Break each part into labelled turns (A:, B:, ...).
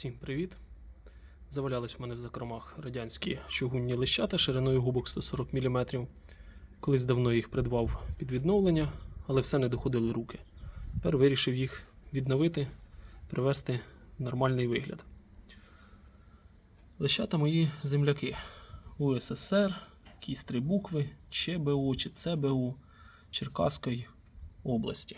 A: Всім привіт! Завалялись в мене в закромах радянські чугунні лищата шириною губок 140 мм. Колись давно їх придбав під відновлення, але все не доходили руки. Тепер вирішив їх відновити, привести в нормальний вигляд. Лищата мої земляки УССР, якісь три букви, ЧБУ чи ЦБУ Черкаської області.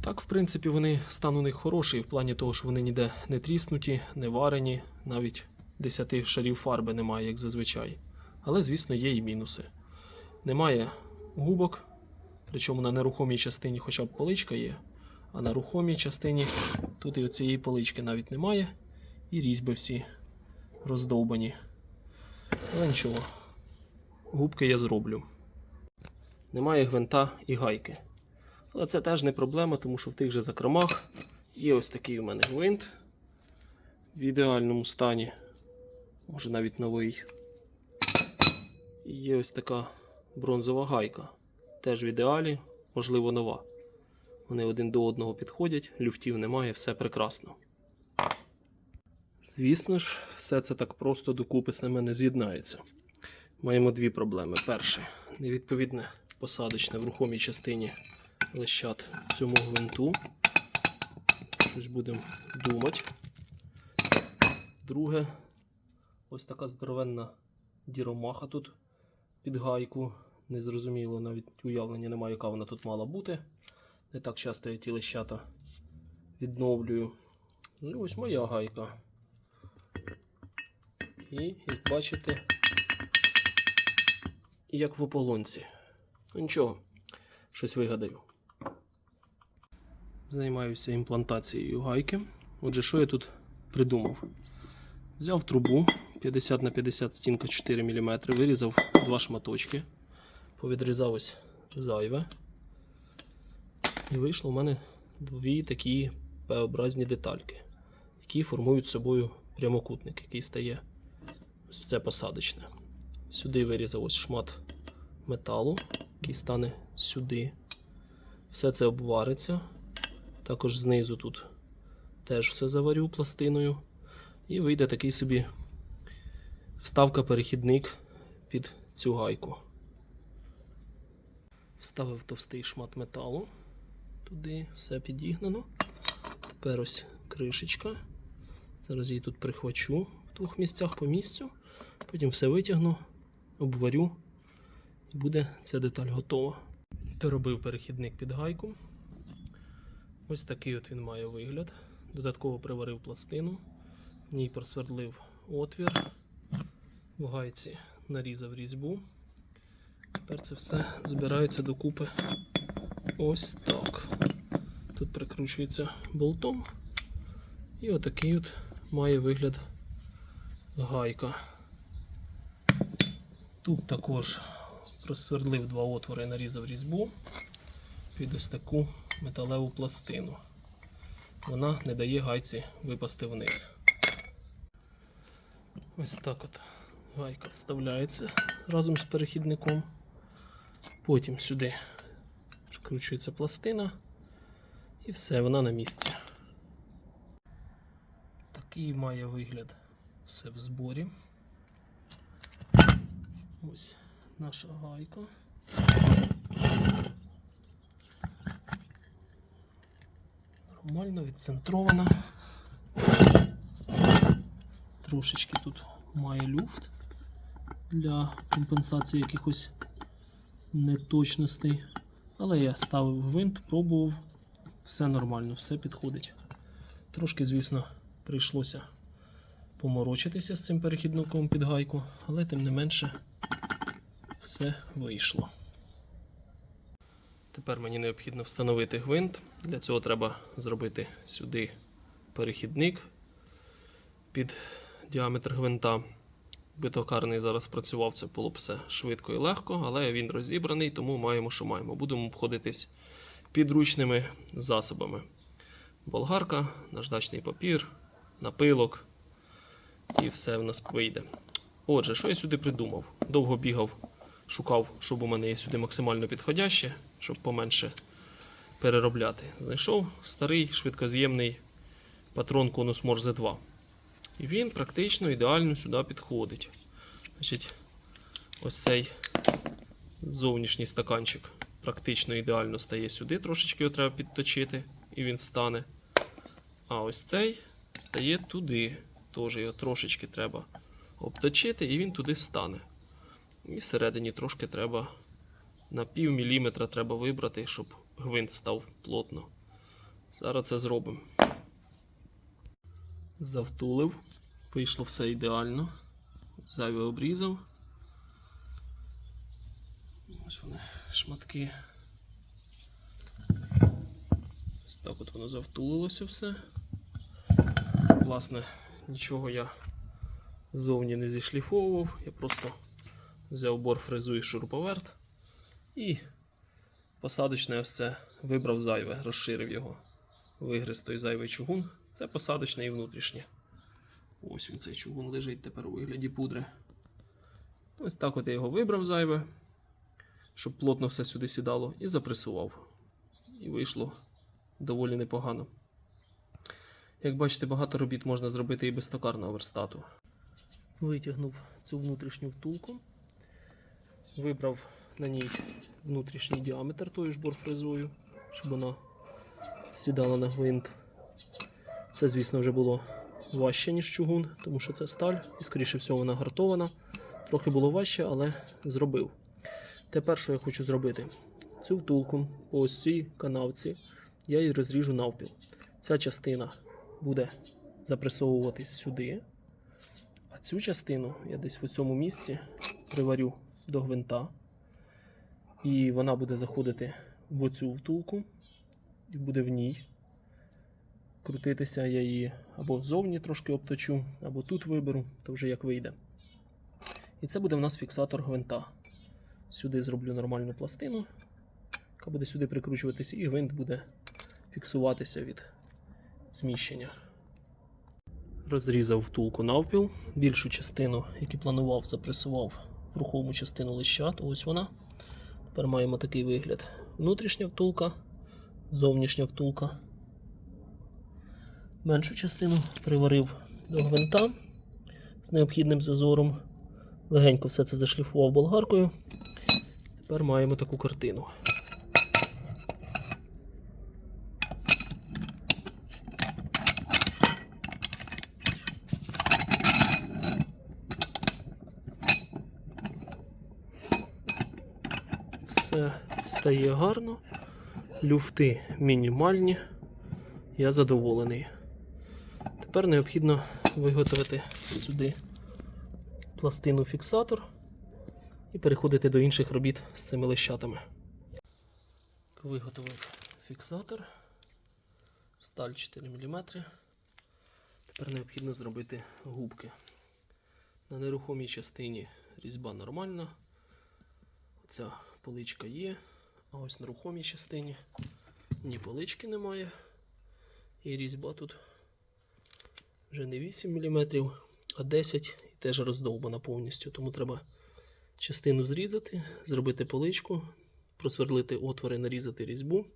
A: Так, в принципі, вони стан у них хороший в плані того, що вони ніде не тріснуті, не варені, навіть 10 шарів фарби немає, як зазвичай. Але, звісно, є і мінуси. Немає губок, причому на нерухомій частині хоча б поличка є, а на рухомій частині тут і оцієї полички навіть немає, і різьби всі роздовбані. Але нічого, губки я зроблю. Немає гвинта і гайки. Але це теж не проблема, тому що в тих же закромах є ось такий у мене гвинт в ідеальному стані, може навіть новий. І є ось така бронзова гайка. Теж в ідеалі, можливо, нова. Вони один до одного підходять, люфтів немає, все прекрасно. Звісно ж, все це так просто докупи з ними з'єднається. Маємо дві проблеми. Перше, невідповідне посадочне в рухомій частині лещат цьому гвинту. Щось будемо думати. Друге, ось така здоровенна діромаха тут під гайку. Незрозуміло, навіть уявлення немає, яка вона тут мала бути. Не так часто я ті лещата відновлюю. Ну, ось моя гайка. І, як бачите, як в ополонці. Ну нічого, щось вигадаю. Займаюся імплантацією гайки. Отже, що я тут придумав? Взяв трубу 50 на 50 стінка 4 мм, вирізав два шматочки, повідрізав ось зайве. І вийшло в мене дві такі П-образні детальки, які формують собою прямокутник, який стає ось це посадочне. Сюди вирізав ось шмат металу, який стане сюди. Все це обвариться. Також знизу тут теж все заварю пластиною. І вийде такий собі вставка-перехідник під цю гайку. Вставив товстий шмат металу. Туди все підігнано. Тепер ось кришечка. Зараз її тут прихвачу в двох місцях по місцю. Потім все витягну, обварю і буде ця деталь готова. Доробив перехідник під гайку. Ось такий от він має вигляд. Додатково приварив пластину, в ній просвердлив отвір, в гайці нарізав різьбу. Тепер це все збирається докупи ось так. Тут прикручується болтом. І отакий от має вигляд гайка. Тут також просвердлив два отвори і нарізав різьбу під ось таку металеву пластину. Вона не дає гайці випасти вниз. Ось так от гайка вставляється разом з перехідником. Потім сюди прикручується пластина і все, вона на місці. Такий має вигляд все в зборі. Ось наша гайка. Нормально відцентрована. Трошечки тут має люфт для компенсації якихось неточностей. Але я ставив гвинт, пробував, все нормально, все підходить. Трошки, звісно, прийшлося поморочитися з цим перехідником під гайку, але тим не менше все вийшло. Тепер мені необхідно встановити гвинт. Для цього треба зробити сюди перехідник під діаметр гвинта. Битокарний зараз працював, це було б все швидко і легко, але він розібраний, тому маємо, що маємо. Будемо обходитись підручними засобами. Болгарка, наждачний папір, напилок. І все в нас вийде. Отже, що я сюди придумав? Довго бігав, шукав, щоб у мене є сюди максимально підходяще, щоб поменше переробляти. Знайшов старий швидкоз'ємний патрон конус Морзе 2. І він практично ідеально сюди підходить. Значить, ось цей зовнішній стаканчик практично ідеально стає сюди, трошечки його треба підточити, і він стане. А ось цей стає туди. Теж його трошечки треба обточити, і він туди стане. І всередині трошки треба на пів міліметра треба вибрати, щоб гвинт став плотно. Зараз це зробимо. Завтулив. Вийшло все ідеально. Зайве обрізав. Ось вони шматки. Ось так от воно завтулилося все. Власне, нічого я ззовні не зішліфовував. Я просто взяв бор фрезу і шуруповерт і посадочне ось це вибрав зайве, розширив його. Вигриз той зайвий чугун. Це посадочне і внутрішнє. Ось він цей чугун лежить тепер у вигляді пудри. Ось так от я його вибрав зайве, щоб плотно все сюди сідало, і запресував. І вийшло доволі непогано. Як бачите, багато робіт можна зробити і без токарного верстату. Витягнув цю внутрішню втулку, вибрав на ній внутрішній діаметр тою ж борфрезою, щоб вона сідала на гвинт. Це, звісно, вже було важче, ніж чугун, тому що це сталь, і, скоріше всього, вона гартована. Трохи було важче, але зробив. Тепер, що я хочу зробити? Цю втулку по ось цій канавці я її розріжу навпіл. Ця частина буде запресовуватись сюди. А цю частину я десь в цьому місці приварю до гвинта. І вона буде заходити в оцю втулку і буде в ній крутитися. Я її або ззовні трошки обточу, або тут виберу, то вже як вийде. І це буде в нас фіксатор гвинта. Сюди зроблю нормальну пластину, яка буде сюди прикручуватися, і гвинт буде фіксуватися від зміщення. Розрізав втулку навпіл. Більшу частину, яку планував, запресував в рухому частину лища, то ось вона. Тепер маємо такий вигляд. Внутрішня втулка, зовнішня втулка. Меншу частину приварив до гвинта з необхідним зазором. Легенько все це зашліфував болгаркою. Тепер маємо таку картину. Все стає гарно. Люфти мінімальні. Я задоволений. Тепер необхідно виготовити сюди пластину фіксатор і переходити до інших робіт з цими лещатами. Виготовив фіксатор. Сталь 4 мм. Тепер необхідно зробити губки. На нерухомій частині різьба нормальна. Оця поличка є, а ось на рухомій частині ні полички немає. І різьба тут вже не 8 мм, а 10 і теж роздовбана повністю. Тому треба частину зрізати, зробити поличку, просверлити отвори, нарізати різьбу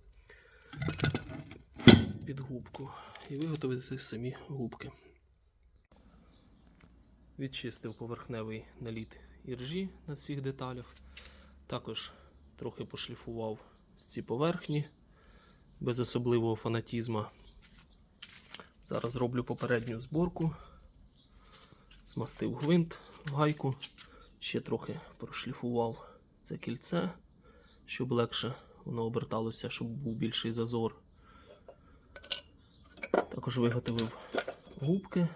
A: під губку і виготовити самі губки. Відчистив поверхневий наліт іржі на всіх деталях. Також трохи пошліфував ці поверхні без особливого фанатізма. Зараз роблю попередню зборку. Змастив гвинт в гайку, ще трохи прошліфував це кільце, щоб легше воно оберталося, щоб був більший зазор. Також виготовив губки.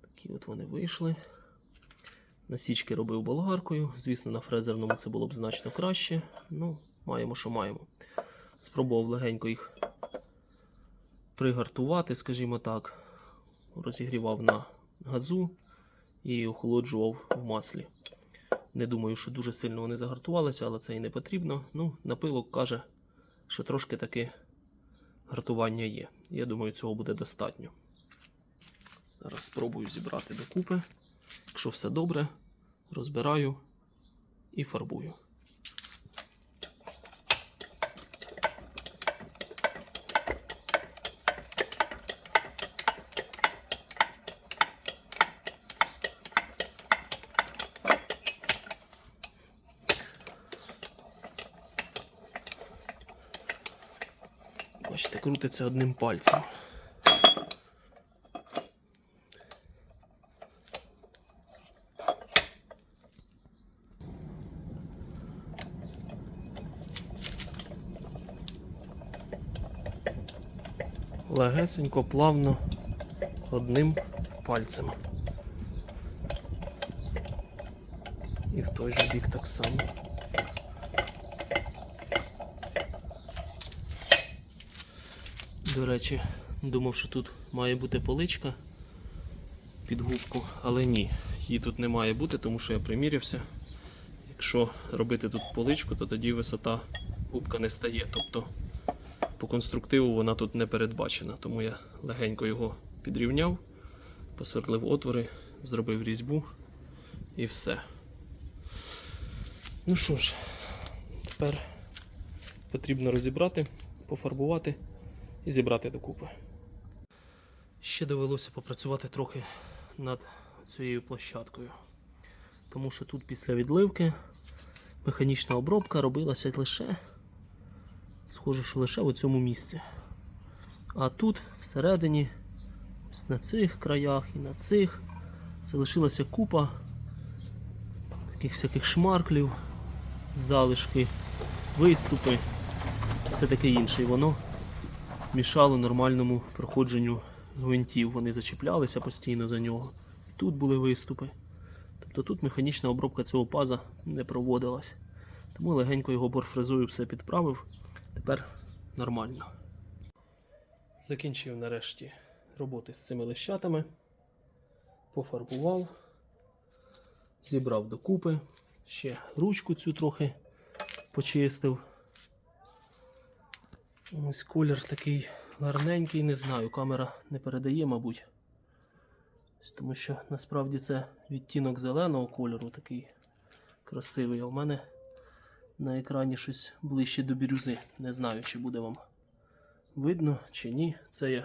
A: Такі от вони вийшли. Насічки робив болгаркою. Звісно, на фрезерному це було б значно краще. Ну, маємо, що маємо. Спробував легенько їх пригартувати, скажімо так. Розігрівав на газу і охолоджував в маслі. Не думаю, що дуже сильно вони загартувалися, але це і не потрібно. Ну, напилок каже, що трошки таки гартування є. Я думаю, цього буде достатньо. Зараз спробую зібрати докупи. Якщо все добре, розбираю і фарбую. Бачите, крутиться одним пальцем. Легесенько, плавно, одним пальцем. І в той же бік так само. До речі, думав, що тут має бути поличка під губку, але ні, її тут не має бути, тому що я примірявся. Якщо робити тут поличку, то тоді висота губка не стає. Тобто по конструктиву вона тут не передбачена, тому я легенько його підрівняв, посверлив отвори, зробив різьбу і все. Ну що ж, тепер потрібно розібрати, пофарбувати і зібрати докупи. Ще довелося попрацювати трохи над цією площадкою. Тому що тут після відливки механічна обробка робилася лише, схоже, що лише у цьому місці. А тут всередині, ось на цих краях і на цих, залишилася купа таких всяких шмарклів, залишки, виступи, все таке інше. І воно мішало нормальному проходженню гвинтів. Вони зачіплялися постійно за нього. Тут були виступи. Тобто тут механічна обробка цього паза не проводилась. Тому легенько його борфрезою все підправив. Тепер нормально. Закінчив нарешті роботи з цими лищатами. Пофарбував, зібрав докупи. Ще ручку цю трохи почистив. Ось колір такий гарненький, не знаю, камера не передає, мабуть. Тому що насправді це відтінок зеленого кольору, такий красивий, а в мене на екрані щось ближче до бірюзи. Не знаю, чи буде вам видно чи ні. Це я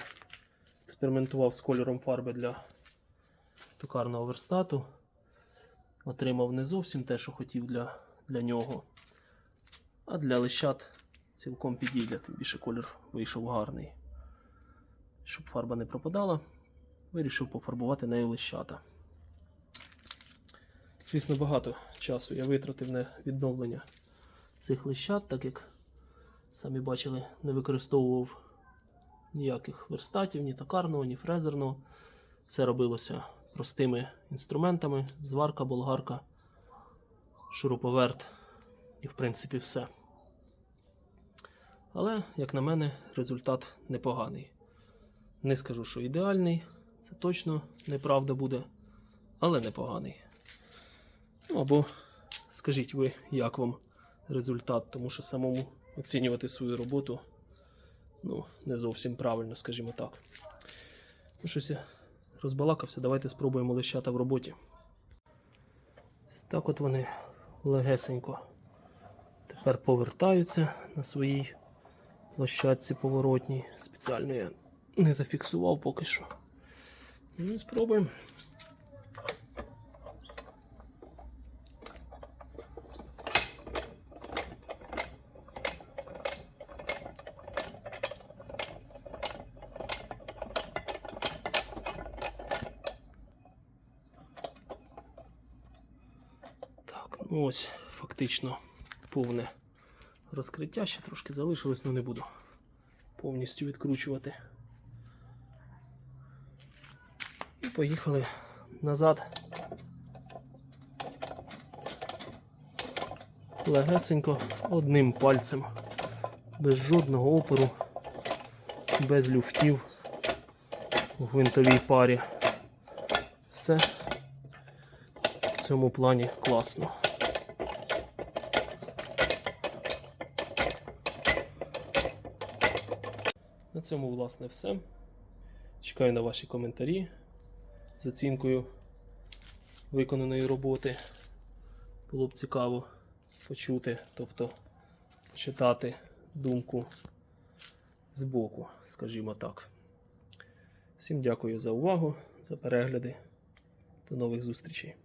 A: експериментував з кольором фарби для токарного верстату. Отримав не зовсім те, що хотів для, для нього. А для лищат цілком підійде, тим більше колір вийшов гарний. Щоб фарба не пропадала, вирішив пофарбувати нею лищата. Звісно, багато часу я витратив на відновлення цих лищат, так як, самі бачили, не використовував ніяких верстатів, ні токарного, ні фрезерного. Все робилося простими інструментами: зварка, болгарка, шуруповерт і, в принципі, все. Але, як на мене, результат непоганий. Не скажу, що ідеальний, це точно неправда буде, але непоганий. Ну або скажіть ви, як вам результат, тому що самому оцінювати свою роботу ну, не зовсім правильно, скажімо так. Ну, щось я розбалакався, давайте спробуємо лищата в роботі. Так от вони легесенько тепер повертаються на своїй площадці поворотній. Спеціально я не зафіксував поки що. Ну, спробуємо. Так, ну ось фактично повне розкриття. Ще трошки залишилось, але не буду повністю відкручувати. І поїхали назад. Легесенько одним пальцем, без жодного опору, без люфтів у гвинтовій парі. Все в цьому плані класно. Цьому, власне, все. Чекаю на ваші коментарі з оцінкою виконаної роботи. Було б цікаво почути, тобто почитати думку збоку, скажімо так. Всім дякую за увагу, за перегляди. До нових зустрічей.